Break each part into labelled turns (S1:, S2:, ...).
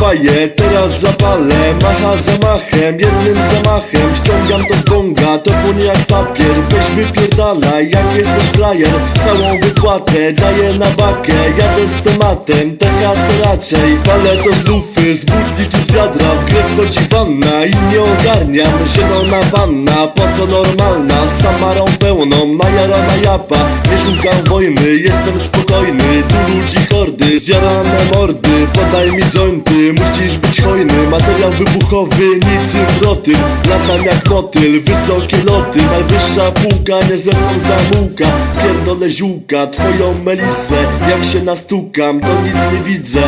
S1: baje Teraz zapalę, macha zamachem Jednym zamachem ściągam to z bonga To płonie jak papier, weź wypierdalaj Jak jesteś frajer, całą wypłatę Daję na bakę, jadę z tematem Taka co raczej, palę to z lufy Z butli czy z wiadra, w grę wchodzi wanna I nie ogarniam, zielona wanna Po co normalna, z samarą pełną Najarana japa, nie szukam wojny Jestem spokojny, tu ludzi hordy Zjarane mordy, podaj mi jointy Musisz być hojny, materiał wybuchowy Niczym roty, latam jak motyl Wysokie loty, najwyższa półka Nie ze mną zamułka, pierdolę ziółka Twoją melisę, jak się nastukam To nic nie widzę.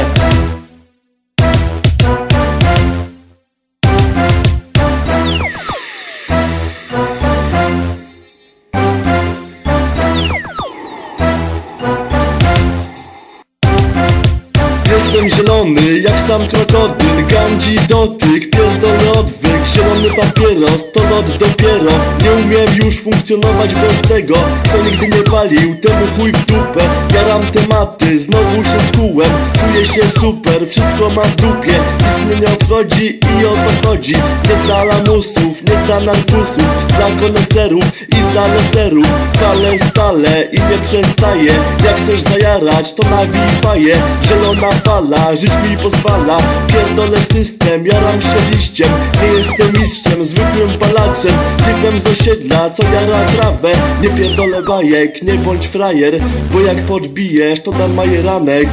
S1: Jestem zielony, jak sam krokodyl Gandzi dotyk, pierdolę odwyk Zielony papieros, to lot dopiero. Nie umiem już funkcjonować bez tego Kto nigdy nie palił, temu chuj w dupę. Jaram tematy, znowu się skułem Czuję się super, wszystko mam w dupie. Nic mnie nie obchodzi i o to chodzi. Nie dla lamusów, nie dla narkusów Dla koneserów i dla leserów Fale stale i nie przestaję Jak chcesz zajarać, to nabij faję Zielona fala, żyć mi pozwala. Pierdolę system, jaram się liściem Nie jestem mistrzem, zwykłym palaczem Typem z osiedla, co jara trawę. Nie pierdolę bajek, nie bądź frajer Bo jak podbijesz, to dam majeranek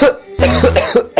S1: Ha